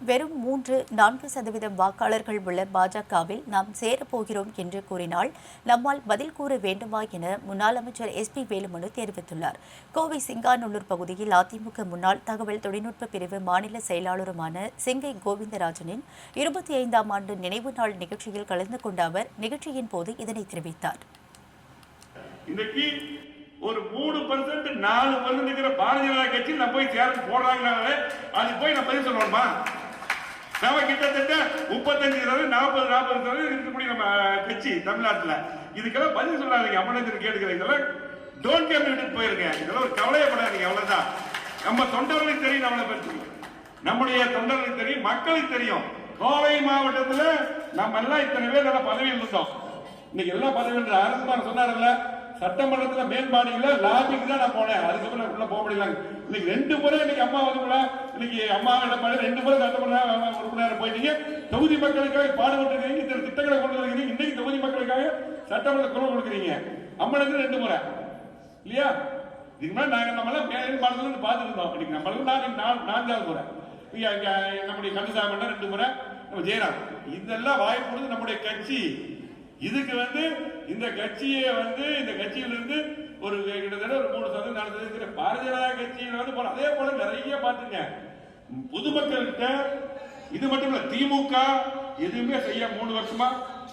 வெறும் மூன்று நான்கு சதவீதம் வாக்காளர்கள் உள்ள பாஜகவில் நாம் சேரப்போகிறோம் என்று கூறினால் நம்மால் பதில் கூற வேண்டுமா என முன்னாள் அமைச்சர் எஸ் பி வேலுமனு தெரிவித்துள்ளார். கோவை சிங்காநல்லூர் பகுதியில் அதிமுக முன்னாள் தகவல் தொழில்நுட்ப பிரிவு மாநில செயலாளருமான சிங்கை கோவிந்தராஜனின் இருபத்தி ஐந்தாம் ஆண்டு நினைவு நாள் நிகழ்ச்சியில் கலந்து கொண்ட அவர் நிகழ்ச்சியின் போது இதனை தெரிவித்தார். ஒரு மூணு பர்சன்ட் நாலு பர்சன்ட் இருக்கிற பாரதிய ஜனதா கட்சி நான் போய் சேர்ந்து போடுறாங்கனாலே அது போய் நான் பதில் சொல்லணுமா? நம்ம கிட்டத்தட்ட முப்பத்தஞ்சு சதவீதம் நாற்பது நாற்பது சதவீதம் இருக்கக்கூடிய நம்ம கட்சி தமிழ்நாட்டில். இதுக்கெல்லாம் பதில் சொல்லாதீங்க அம்மனத்தில் கேட்டுக்கிறேன் இதெல்லாம் டோன்ட் கேம் விட்டுட்டு போயிருங்க. இதெல்லாம் ஒரு கவலையப்படாதீங்க அவ்வளவுதான். நம்ம தொண்டர்களுக்கு தெரியும் நம்மளை பற்றி நம்முடைய தொண்டர்களுக்கு தெரியும் மக்களுக்கு தெரியும். கோவை மாவட்டத்தில் நம்ம எல்லாம் இத்தனை பேர் நல்ல பதவியில் இருந்தோம் இன்னைக்கு எல்லா பதவியில் அரசுமார் சொன்னார்ல சட்டமன்றத்துல மேல்பாடியில லாபிக்கு தான் நான் போனேன். அதுக்கு அப்படிலாம் போக முடியல. இன்னைக்கு ரெண்டு முறை இன்னைக்கு அம்மா வந்து இன்னைக்கு அம்மா இடம் ரெண்டு முறை சட்டமன்ற உறுப்பினர் போயிட்டீங்க. தொகுதி மக்களுக்காக பாடுபட்டு இத்தனை திட்டங்களை கொண்டு வருகிறீங்க இன்னைக்கு தொகுதி மக்களுக்காக சட்டமன்ற குரல் கொடுக்குறீங்க. அம்மனுக்கு ரெண்டு முறை. இல்லையா? இதுக்கு முன்னாடி நாங்கள் நம்மளாம் எல்லாம் மேல் மாநிலத்துல பார்த்துட்டு இருந்தோம் இன்னைக்கு நம்மளுக்கு நான் நான்காவது முறை. இங்கே நம்முடைய கந்தசாமி ரெண்டு முறை. நம்ம ஜெயராம். இதெல்லாம் வாய்ப்பு கொடுத்து நம்முடைய கட்சி. இதுக்கு வந்து இந்த கட்சியை வந்து இந்த கட்சியிலிருந்து கட்சியில வந்து அதே போல நிறைய பாத்துங்க பொதுமக்கள்கிட்ட இது மட்டும் இல்ல திமுக எதுவுமே செய்ய மூணு வருஷமா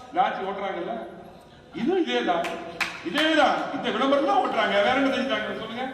இந்த ஆட்சி ஓட்டுறாங்கல்ல. இதுவும் இதேதான். இதேதான். இந்த விளம்பரம் தான் ஓட்டுறாங்க. வேற என்ன செஞ்சாங்க சொல்லுங்க.